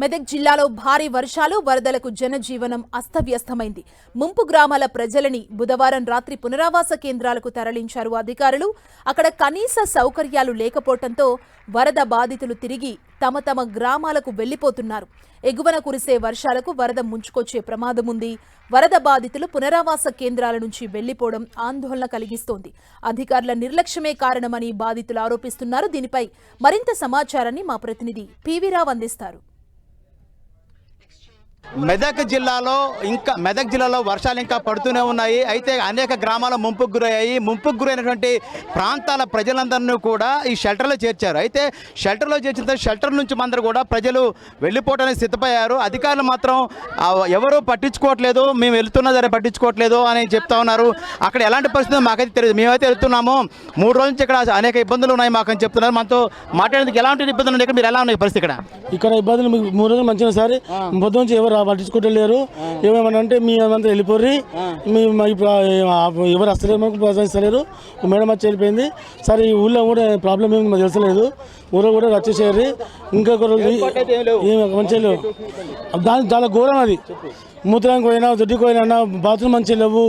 మెదక్ జిల్లాలో భారీ వర్షాలు వరదలకు జనజీవనం అస్తవ్యస్తమైంది. ముంపు గ్రామాల ప్రజలని బుధవారం రాత్రి పునరావాస కేంద్రాలకు తరలించారు అధికారులు. అక్కడ కనీస సౌకర్యాలు లేకపోవడంతో వరద బాధితులు తిరిగి తమ తమ గ్రామాలకు వెళ్ళిపోతున్నారు ఎగువన కురిసే వర్షాలకు వరద ముంచుకొచ్చే ప్రమాదం ఉంది వరద బాధితులు పునరావాస కేంద్రాల నుంచి వెళ్ళిపోవడం ఆందోళన కలిగిస్తోంది. అధికారుల నిర్లక్ష్యమే కారణమని బాధితులు ఆరోపిస్తున్నారు. దీనిపై మరింత సమాచారాన్ని మా ప్రతినిధి పివి అందిస్తారు. మెదక్ జిల్లాలో ఇంకా మెదక్ జిల్లాలో వర్షాలు ఇంకా పడుతూనే ఉన్నాయి. అయితే అనేక గ్రామాలు ముంపుకు గురయ్యాయి. ముంపుకు గురైనటువంటి ప్రాంతాల ప్రజలందరినీ కూడా ఈ షెల్టర్లో చేర్చారు. అయితే షెల్టర్లో చేర్చిన షెల్టర్ నుంచి అందరూ కూడా ప్రజలు వెళ్ళిపోవడానికి సిద్ధపయ్యారు. అధికారులు మాత్రం ఎవరూ పట్టించుకోవట్లేదు. మేము వెళ్తున్నా సరే పట్టించుకోవట్లేదు అని చెప్తా ఉన్నారు. అక్కడ ఎలాంటి పరిస్థితి మాకైతే తెలియదు. మేమైతే వెళ్తున్నాము. మూడు రోజుల నుంచి ఇక్కడ అనేక ఇబ్బందులు ఉన్నాయి మాకు అని చెప్తున్నారు. మనతో మాట్లాడేందుకు ఎలాంటి ఇబ్బందులు ఉన్నాయి? ఇక్కడ మీరు ఎలా ఉన్నాయి పరిస్థితి ఇక్కడ? ఇక్కడ ఇబ్బందులు మూడు రోజులు మంచిగా సార్. పొద్దు నుంచి ఎవరు పట్టించుకోవట్లేరు ఏమేమన్నా అంటే మీ అంతా వెళ్ళిపోర్రి. మీ ఎవరు వస్తలేరు మాకు ప్రోత్సహిస్తలేరు. మేడం వచ్చి వెళ్ళిపోయింది. సరే ఈ ఊళ్ళో కూడా ప్రాబ్లం ఏమి మాకు తెలుసలేదు. ఊళ్ళో కూడా వచ్చేసేయారు ఇంకొక రోజు మంచిగా లేవు. దాని చాలా ఘోరం అది. మూత్రానికి పోయినా దొడ్డికి పోయినా బాత్రూమ్ మంచిగా లేవు.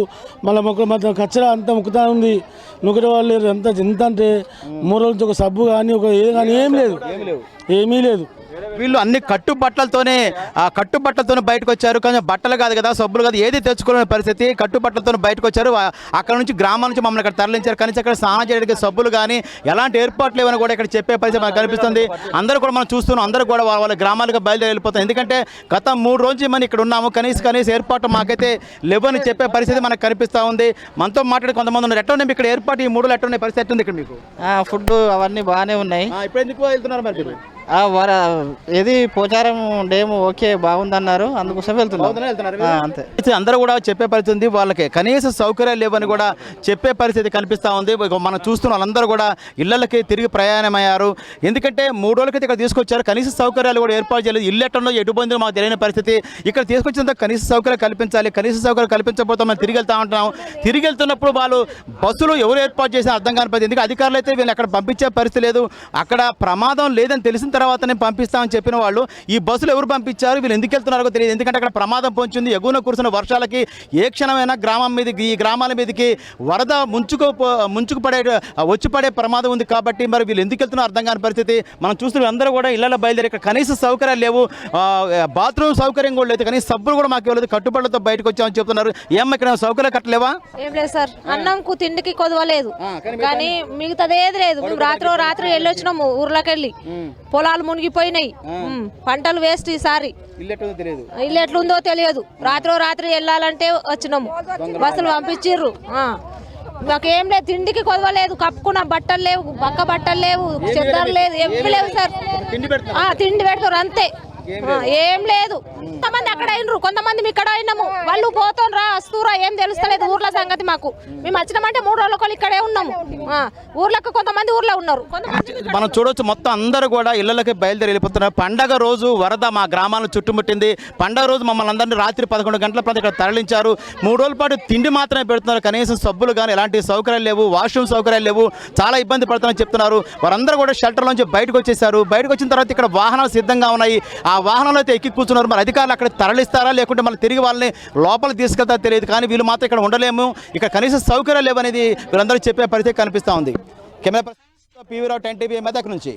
మళ్ళీ మొక్క మొత్తం కచ్చరా అంతా ముక్కుతా ఉంది. నొక్కటి వాళ్ళు లేరు. ఎంత ఎంత అంటే మూడు రోజుల నుంచి ఒక సబ్బు కానీ ఒక ఏ కానీ ఏం లేదు. ఏమీ లేదు. వీళ్ళు అన్ని కట్టు బట్టలతోనే ఆ కట్టు బట్టలతోనే బయటకు వచ్చారు కొంచెం బట్టలు కాదు కదా సబ్బులు కాదు ఏది తెచ్చుకోలేని పరిస్థితి. కట్టు బట్టలతో బయటకు వచ్చారు అక్కడ నుంచి గ్రామాల నుంచి మమ్మల్ని ఇక్కడ తరలించారు. కనీసం ఇక్కడ స్నానం చేయడానికి సబ్బులు కానీ ఎలాంటి ఏర్పాట్లు లేవని కూడా ఇక్కడ చెప్పే పరిస్థితి మనకు కనిపిస్తుంది. అందరూ కూడా మనం చూస్తున్నాం. అందరూ కూడా వాళ్ళ గ్రామాలకు బయలుదేరి వెళ్ళిపోతాం. ఎందుకంటే గత మూడు రోజులు మనం ఇక్కడ ఉన్నాము. కనీసం కనీసం ఏర్పాటు మాకైతే లేవని చెప్పే పరిస్థితి మనకు కనిపిస్తూ ఉంది. మనతో మాట్లాడి కొంతమంది ఉన్నారు. ఎట్లా ఉన్నాయి? ఇక్కడ ఏర్పాటు ఈ మూడు ఎట్లా ఉన్నాయి? పరిస్థితి ఎట్లా ఉంది ఇక్కడ మీకు? ఫుడ్ అవన్నీ బాగానే ఉన్నాయి. ఇప్పుడు ఎందుకు వెళ్తున్నారు మరి? వర ఏది పోచారం డ్యామ్ ఓకే బాగుందన్నారు. అందుకోసం వెళ్తున్నారు ఆ, అంతే. అందరూ కూడా చెప్పే పరిస్థితి ఉంది. వాళ్ళకి కనీస సౌకర్యాలు లేవని కూడా చెప్పే పరిస్థితి కనిపిస్తూ ఉంది. మనం చూస్తున్న వాళ్ళందరూ కూడా ఇళ్ళకి తిరిగి ప్రయాణమయ్యారు. ఎందుకంటే మూడు రోజులకైతే ఇక్కడ తీసుకొచ్చారు. కనీస సౌకర్యాలు కూడా ఏర్పాటు చేయలేదు. ఇల్లు ఎట్టంలో ఎటు పోయిందో మాకు తెలియని పరిస్థితి. ఇక్కడ తీసుకొచ్చినంత కనీస సౌకర్యాలు కల్పించాలి. కనీస సౌకర్యాలు కల్పించకపోతే మనం తిరిగి వెళ్తా ఉంటున్నాం. తిరిగి వెళ్తున్నప్పుడు వాళ్ళు బస్సులు ఎవరు ఏర్పాటు చేసిన అర్థం కాని పరిస్థితి. ఎందుకంటే అధికారులు అయితే వీళ్ళు అక్కడ పంపించే పరిస్థితి లేదు. అక్కడ ప్రమాదం లేదని తెలిసిన తర్వాతనే పంపిస్తామని చెప్పిన వాళ్ళు ఈ బస్సులు ఎవరు పంపించారు వీళ్ళు ఎందుకు వెళ్తున్నారో తెలియదు. ఎందుకంటే అక్కడ ప్రమాదం పొంచింది. ఎగువన కురిసిన వర్షాలకి ఏ క్షణమైనా గ్రామం మీదకి ఈ గ్రామాల మీదకి వరద ముంచుకు ముంచుకు పడే వచ్చి పడే ప్రమాదం ఉంది కాబట్టి మరి వీళ్ళు ఎందుకు వెళ్తున్నారో అర్థం కాని పరిస్థితి. మనం చూస్తున్న అందరూ కూడా ఇళ్ళలో బయలుదేరి ఇక్కడ కనీస సౌకర్యాలు లేవు. బాత్రూమ్ సౌకర్యం కూడా లేదు. కనీస సబ్బులు కూడా మాకు ఇవ్వలేదు. కట్టుబడులతో బయటకు వచ్చామని చెప్తున్నారు. ఏమ్మా ఇక్కడ సౌకర్యాలు కట్టలేవా? ఏం లేదు సార్. అన్నంకు తిండికి కొదవలేదు. కానీ మిగతాది ఏది లేదు. మేము రాత్రి రాత్రి వెళ్ళి వచ్చినాము ఊర్లోకి వెళ్ళి పొలాలు మునిగిపోయినాయి. పంటలు వేస్ట్ ఈసారి. ఇల్లు ఎట్లుందో తెలియదు. రాత్రి రాత్రి వెళ్ళాలంటే వచ్చినాము. బస్సులు పంపించిర్రు. మాకేం లేదు తిండికి కొదవలేదు కప్పుకున్న బట్టలు లేవు పక్క బట్టలు లేవు చెద్దరు లేదు ఏమి లేవు సార్. తిండి పెడతారు అంతే. ఏం లేదు. కొంతమంది అక్కడ అయినరు కొంతమంది ఇక్కడ అయినాము. వాళ్ళు పోతుండ్రా వస్తురా ఏం తెలుస్తలేదు. సంగతి మాకు. మేము వచ్చినామంటే మూడు రోజుల ఒకళ్ళు ఇక్కడే ఉన్నాము. ఆ, ఊర్లకు కొంతమంది ఊర్లో ఉన్నారు. మనం చూడొచ్చు మొత్తం అందరూ కూడా ఇళ్ళకి బయలుదేరి వెళ్ళిపోతున్నారు. పండగ రోజు వరద మా గ్రామాలను చుట్టుముట్టింది. పండగ రోజు మమ్మల్ని అందరినీ రాత్రి పదకొండు గంటల ప్రాంతం ఇక్కడ తరలించారు. మూడు రోజుల పాటు తిండి మాత్రమే పెడుతున్నారు. కనీసం సబ్బులు కానీ ఎలాంటి సౌకర్యాలు లేవు. వాష్రూమ్ సౌకర్యాలు లేవు. చాలా ఇబ్బంది పడుతున్నారని చెప్తున్నారు. వారందరూ కూడా షెల్టర్ నుంచి బయటకు వచ్చేసారు. బయటకు వచ్చిన తర్వాత ఇక్కడ వాహనాలు సిద్ధంగా ఉన్నాయి. ఆ వాహనాలు అయితే ఎక్కి కూర్చున్నారు. మరి అధికారులు అక్కడ తరలిస్తారా? లేకుంటే మళ్ళీ తిరిగి వాళ్ళని లోపలికి తీసుకెళ్తారా తెలియదు. కానీ వీళ్ళు మాత్రం ఇక్కడ ఉండలేము. ఇక్కడ కనీస సౌకర్యాలు లేవనేది వీళ్ళందరూ చెప్పే పరిస్థితి కనిపిస్తూ ఉంది. Camera PV Rao PV ten TV Medak నుంచి.